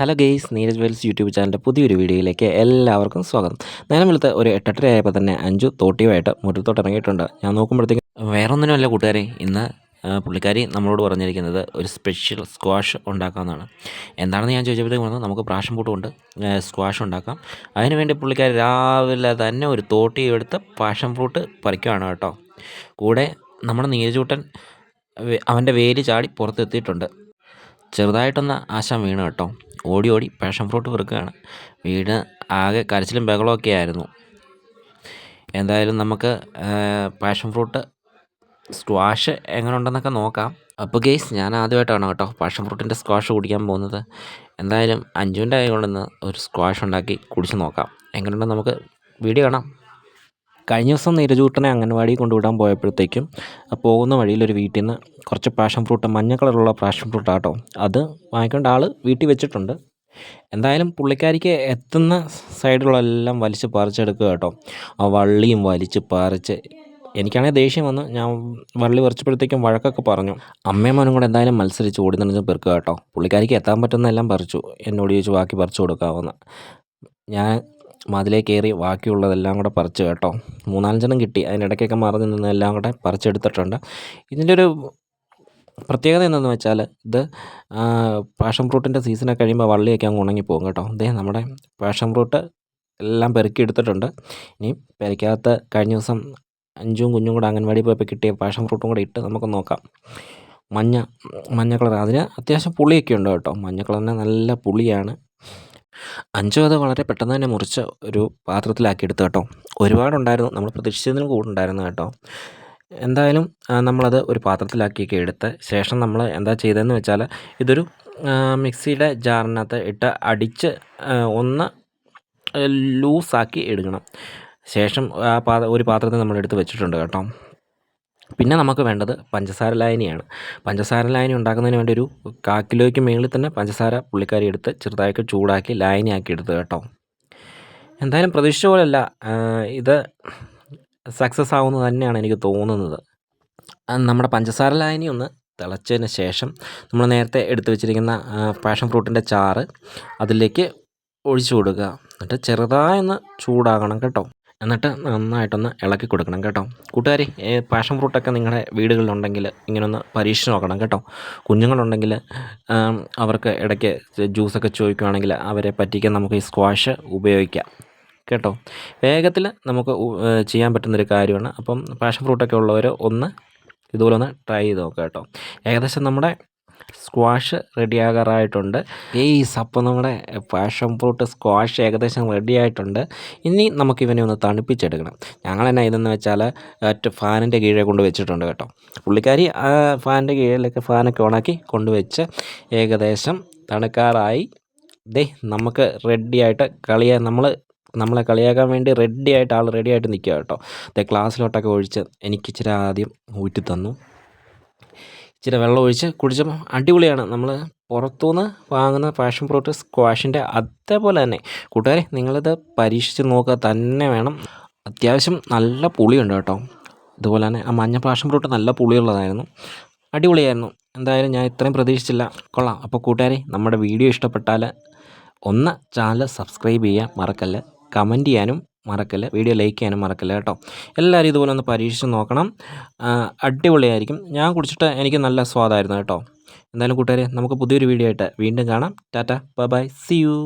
Hello guys Neeraj Wells YouTube ചാനലിന്റെ പുതിയൊരു വീഡിയോയിലേക്ക് എല്ലാവർക്കും സ്വാഗതം. നേരം വെളുത്ത് ഒരു എട്ടെട്ടര ആയപ്പോൾ തന്നെ അഞ്ചു തോട്ടിയുമായിട്ട് മുറ്റത്തോട്ട് ഇറങ്ങിയിട്ടുണ്ട്. ഞാൻ നോക്കുമ്പോഴത്തേക്കും വേറെ ഒന്നിനുമല്ല കൂട്ടുകാരെ ഇന്ന് പുള്ളിക്കാരി നമ്മളോട് പറഞ്ഞിരിക്കുന്നത് ഒരു സ്പെഷ്യൽ സ്ക്വാഷ് ഉണ്ടാക്കാമെന്നാണ്. എന്താണെന്ന് ഞാൻ ചോദിച്ചപ്പോഴത്തേക്കും പറഞ്ഞു നമുക്ക് പ്രാഷൻ പൂട്ടുകൊണ്ട് സ്ക്വാഷ് ഉണ്ടാക്കാം. അതിനുവേണ്ടി പുള്ളിക്കാരി രാവിലെ തന്നെ ഒരു തോട്ടി എടുത്ത് പാഷൻ ഫ്രൂട്ട് പറിക്കുകയാണ് കേട്ടോ. കൂടെ നമ്മുടെ നീരജൂട്ടൻ അവന്റെ വേര് ചാടി പുറത്തെത്തിയിട്ടുണ്ട്. ചെറുതായിട്ടൊന്ന് ആശാൻ വീണ് കേട്ടോ. ഓടി ഓടി പാഷൻ ഫ്രൂട്ട് വെറുക്കുകയാണ് വീട് ആകെ കരച്ചിലും ബഹളമൊക്കെ ആയിരുന്നു. എന്തായാലും നമുക്ക് പാഷൻ ഫ്രൂട്ട് സ്ക്വാഷ് എങ്ങനെ ഉണ്ടെന്നൊക്കെ നോക്കാം. അപ്പോൾ ഗെയ്സ് ഞാൻ ആദ്യമായിട്ടാണ് കേട്ടോ പാഷൻ ഫ്രൂട്ടിന്റെ സ്ക്വാഷ് കുടിക്കാൻ പോകുന്നത്. എന്തായാലും അഞ്ചുവിന്റെ കൈ ഒരു സ്ക്വാഷ് ഉണ്ടാക്കി കുടിച്ച് നോക്കാം. എങ്ങനെയുണ്ടെന്ന് നമുക്ക് വീഡിയോ കാണാം. കഴിഞ്ഞ ദിവസം നീരജൂട്ടനെ അംഗൻവാടി കൊണ്ടുവിടാൻ പോയപ്പോഴത്തേക്കും പോകുന്ന വഴിയിൽ ഒരു വീട്ടിൽ നിന്ന് കുറച്ച് പാഷൻ ഫ്രൂട്ട് മഞ്ഞ കളറുള്ള പാഷൻ ഫ്രൂട്ട് ആട്ടോ അത് വാങ്ങിക്കൊണ്ട് ആൾ വീട്ടിൽ വെച്ചിട്ടുണ്ട്. എന്തായാലും പുള്ളിക്കാരിക്ക് എത്തുന്ന സൈഡിലെല്ലാം വലിച്ച് പറിച്ചെടുക്കുക കേട്ടോ. ആ വള്ളിയും വലിച്ച് പറിച്ച് എനിക്കാണെങ്കിൽ ദേഷ്യം വന്ന് ഞാൻ വള്ളി പറിച്ചപ്പോഴത്തേക്കും വഴക്കൊക്കെ പറഞ്ഞു. അമ്മയും മോനും കൂടെ എന്തായാലും മത്സരിച്ച് ഓടി നടന്ന് പെറുക്കുക കേട്ടോ. പുള്ളിക്കാരിക്ക് എത്താൻ പറ്റുന്നതെല്ലാം പറിച്ചു എന്നോട് ചോദിച്ചു ബാക്കി പറിച്ചു കൊടുക്കാമെന്ന് ഞാൻ മതിലേ കയറി ബാക്കിയുള്ളതെല്ലാം കൂടെ പറിച്ച് കേട്ടോ. മൂന്നാലഞ്ചെണ്ണം കിട്ടി. അതിനിടയ്ക്കൊക്കെ മറന്നു നിന്ന് എല്ലാം കൂടെ പറിച്ചെടുത്തിട്ടുണ്ട്. ഇതിന്റെ ഒരു പ്രത്യേകത എന്താണെന്ന് വെച്ചാൽ ഇത് പാഷൻ ഫ്രൂട്ടിന്റെ സീസണൊക്കെ കഴിയുമ്പോൾ വള്ളിയൊക്കെ അങ്ങ് ഉണങ്ങിപ്പോകും കേട്ടോ. ഇതേ നമ്മുടെ പാഷൻ ഫ്രൂട്ട് എല്ലാം പെറുക്കി എടുത്തിട്ടുണ്ട്. ഇനി പെരയ്ക്കകത്ത് കഴിഞ്ഞ ദിവസം അഞ്ചും കുഞ്ഞും കൂടെ അംഗൻവാടി പോയപ്പോൾ കിട്ടിയ പാഷൻ ഫ്രൂട്ടും കൂടെ ഇട്ട് നമുക്ക് നോക്കാം. മഞ്ഞ മഞ്ഞ കളർ അതിന് അത്യാവശ്യം പുളിയൊക്കെ ഉണ്ട് കേട്ടോ. മഞ്ഞ കളറിന് നല്ല പുളിയാണ്. അഞ്ചും അത് വളരെ പെട്ടെന്ന് തന്നെ മുറിച്ച് ഒരു പാത്രത്തിലാക്കി എടുത്തു കേട്ടോ. ഒരുപാടുണ്ടായിരുന്നു. നമ്മൾ പ്രതീക്ഷിച്ചതിനും കൂടുണ്ടായിരുന്നു കേട്ടോ. എന്തായാലും നമ്മളത് ഒരു പാത്രത്തിലാക്കിയൊക്കെ എടുത്ത് ശേഷം നമ്മൾ എന്താ ചെയ്തതെന്ന് വെച്ചാൽ ഇതൊരു മിക്സിയുടെ ജാറിനകത്ത് ഇട്ട് അടിച്ച് ഒന്ന് ലൂസാക്കി എടുക്കണം. ശേഷം ആ പാ ഒരു പാത്രത്തിൽ നമ്മൾ എടുത്ത് വെച്ചിട്ടുണ്ട് കേട്ടോ. പിന്നെ നമുക്ക് വേണ്ടത് പഞ്ചസാര ലായനിയാണ്. പഞ്ചസാര ലായനി ഉണ്ടാക്കുന്നതിന് വേണ്ടി ഒരു കാക്കിലോയ്ക്ക് മുകളിൽ തന്നെ പഞ്ചസാര പുള്ളിക്കാരി എടുത്ത് ചെറുതായിട്ട് ചൂടാക്കി ലായനിയാക്കി എടുത്ത് കേട്ടോ. എന്തായാലും പ്രതീക്ഷിച്ച പോലെയല്ല ഇത് സക്സസ് ആവുന്നത് തന്നെയാണ് എനിക്ക് തോന്നുന്നത്. നമ്മുടെ പഞ്ചസാര ലായനി ഒന്ന് തിളച്ചതിന് ശേഷം നമ്മൾ നേരത്തെ എടുത്തു വെച്ചിരിക്കുന്ന പാഷൻ ഫ്രൂട്ടിന്റെ ചാറ് അതിലേക്ക് ഒഴിച്ചു കൊടുക്കുക. എന്നിട്ട് ചെറുതായൊന്ന് ചൂടാകണം കേട്ടോ. എന്നിട്ട് നന്നായിട്ടൊന്ന് ഇളക്കി കൊടുക്കണം കേട്ടോ. കൂട്ടുകാരെ പാഷൻ ഫ്രൂട്ടൊക്കെ നിങ്ങളുടെ വീടുകളിലുണ്ടെങ്കിൽ ഇങ്ങനൊന്ന് പരീക്ഷിച്ച് നോക്കണം കേട്ടോ. കുഞ്ഞുങ്ങളുണ്ടെങ്കിൽ അവർക്ക് ഇടയ്ക്ക് ജ്യൂസൊക്കെ ചോദിക്കുകയാണെങ്കിൽ അവരെ പറ്റിക്കാൻ നമുക്ക് ഈ സ്ക്വാഷ് ഉപയോഗിക്കാം കേട്ടോ. വേഗത്തിൽ നമുക്ക് ചെയ്യാൻ പറ്റുന്നൊരു കാര്യമാണ്. അപ്പം പാഷൻ ഫ്രൂട്ടൊക്കെ ഉള്ളവർ ഒന്ന് ഇതുപോലെ ഒന്ന് ട്രൈ ചെയ്ത് നോക്കാം കേട്ടോ. ഏകദേശം നമ്മുടെ സ്ക്വാഷ് റെഡിയാകാറായിട്ടുണ്ട്. ഏയ് അപ്പം നമ്മുടെ പാഷൻ ഫ്രൂട്ട് സ്ക്വാഷ് ഏകദേശം റെഡി ആയിട്ടുണ്ട് ഇനി നമുക്ക് ഇവനെ ഒന്ന് തണുപ്പിച്ചെടുക്കണം. ഞങ്ങൾ എന്നാ ഇതെന്ന് വെച്ചാൽ ഫാനിന്റെ കീഴെ കൊണ്ട് വെച്ചിട്ടുണ്ട് കേട്ടോ. പുള്ളിക്കാരി ഫാനിന്റെ കീഴിലൊക്കെ ഫാനൊക്കെ ഓണാക്കി കൊണ്ടുവച്ച് ഏകദേശം തണുക്കാറായി. ദേ നമുക്ക് റെഡിയായിട്ട് കളിയാ നമ്മൾ നമ്മളെ കളിയാക്കാൻ വേണ്ടി റെഡി ആയിട്ട് ആൾ റെഡി ആയിട്ട് നിൽക്കുക കേട്ടോ. ദേ ക്ലാസ്സിലോട്ടൊക്കെ ഒഴിച്ച് എനിക്കിച്ചിരി ആദ്യം ഊറ്റി തന്നു ഇച്ചിരി വെള്ളം ഒഴിച്ച് കുടിച്ചപ്പോൾ അടിപൊളിയാണ്. നമ്മൾ പുറത്തുനിന്ന് വാങ്ങുന്ന പാഷൻ ഫ്രൂട്ട് സ്ക്വാഷിന്റെ അതേപോലെ തന്നെ. കൂട്ടുകാരെ നിങ്ങളിത് പരീക്ഷിച്ച് നോക്കുക തന്നെ വേണം. അത്യാവശ്യം നല്ല പുളിയുണ്ട് കേട്ടോ. ഇതുപോലെ തന്നെ ആ മഞ്ഞ പാഷൻ ഫ്രൂട്ട് നല്ല പുളിയുള്ളതായിരുന്നു. അടിപൊളിയായിരുന്നു. എന്തായാലും ഞാൻ ഇത്രയും പ്രതീക്ഷിച്ചില്ല. കൊള്ളാം. അപ്പോൾ കൂട്ടുകാരെ നമ്മുടെ വീഡിയോ ഇഷ്ടപ്പെട്ടാൽ ഒന്ന് ചാനൽ സബ്സ്ക്രൈബ് ചെയ്യാൻ മറക്കല്ല. കമന്റ് ചെയ്യാനും മറക്കല്ല. വീഡിയോ ലൈക്ക് ചെയ്യാനും മറക്കല്ല കേട്ടോ. എല്ലാവരും ഇതുപോലെ ഒന്ന് പരീക്ഷിച്ച് നോക്കണം. അടിപൊളിയായിരിക്കും. ഞാൻ കുടിച്ചിട്ട് എനിക്ക് നല്ല സ്വാദായിരുന്നു കേട്ടോ. എന്തായാലും കൂട്ടുകാരെ നമുക്ക് പുതിയൊരു വീഡിയോ ആയിട്ട് വീണ്ടും കാണാം. Tata bye bye see you